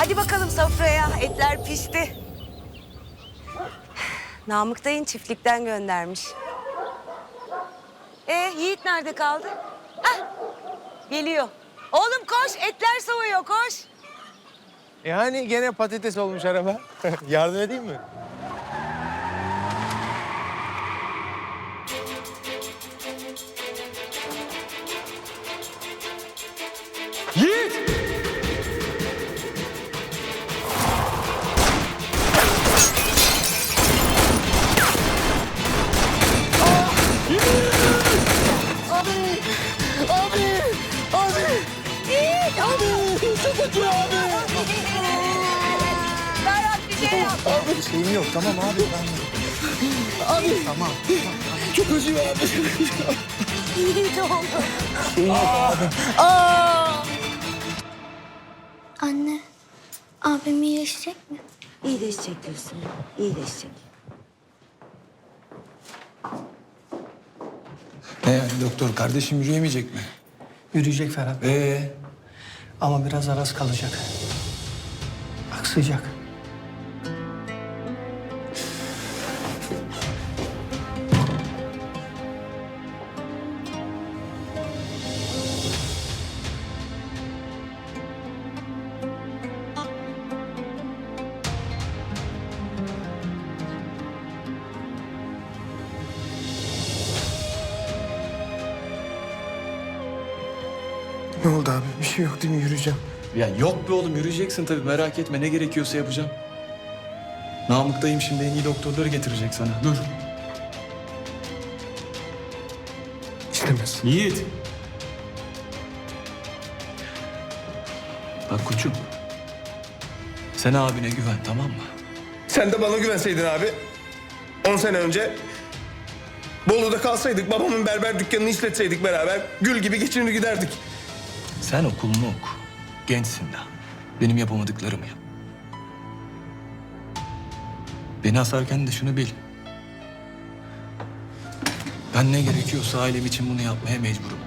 Hadi bakalım sofraya. Etler pişti. Namık dayın çiftlikten göndermiş. E Yiğit nerede kaldı? Hah, geliyor. Oğlum koş, etler soğuyor, koş. E gene patates olmuş araba. Yardım edeyim mi? Yiğit! Yap. Şeyim yok tamam abi ben... Abi. Tamam. Çok acıyor abi. Yiğit oldu. Şeyim yok abi. Anne, abim iyileşecek mi? İyileşecek diyorsun. İyileşecek. Ne yani doktor kardeşim yürüyemeyecek mi? Yürüyecek Ferhat Ee, ama biraz araz kalacak. Aksayacak. Ne oldu abi? Bir şey yok değil mi? Yürüyeceğim. Ya yok be oğlum yürüyeceksin tabii merak etme ne gerekiyorsa yapacağım. Namık'tayım şimdi en iyi doktorları getirecek sana. Dur. İstemez. Yiğit. Bak koçum. Sen abine güven tamam mı? Sen de bana güvenseydin abi. 10 sene önce Bolu'da kalsaydık, babamın berber dükkanını işletseydik beraber gül gibi geçinir giderdik. Sen okulunu oku. Gençsin daha. Benim yapamadıklarımı yap. Beni asarken de şunu bil. Ben ne gerekiyorsa ailem için bunu yapmaya mecburum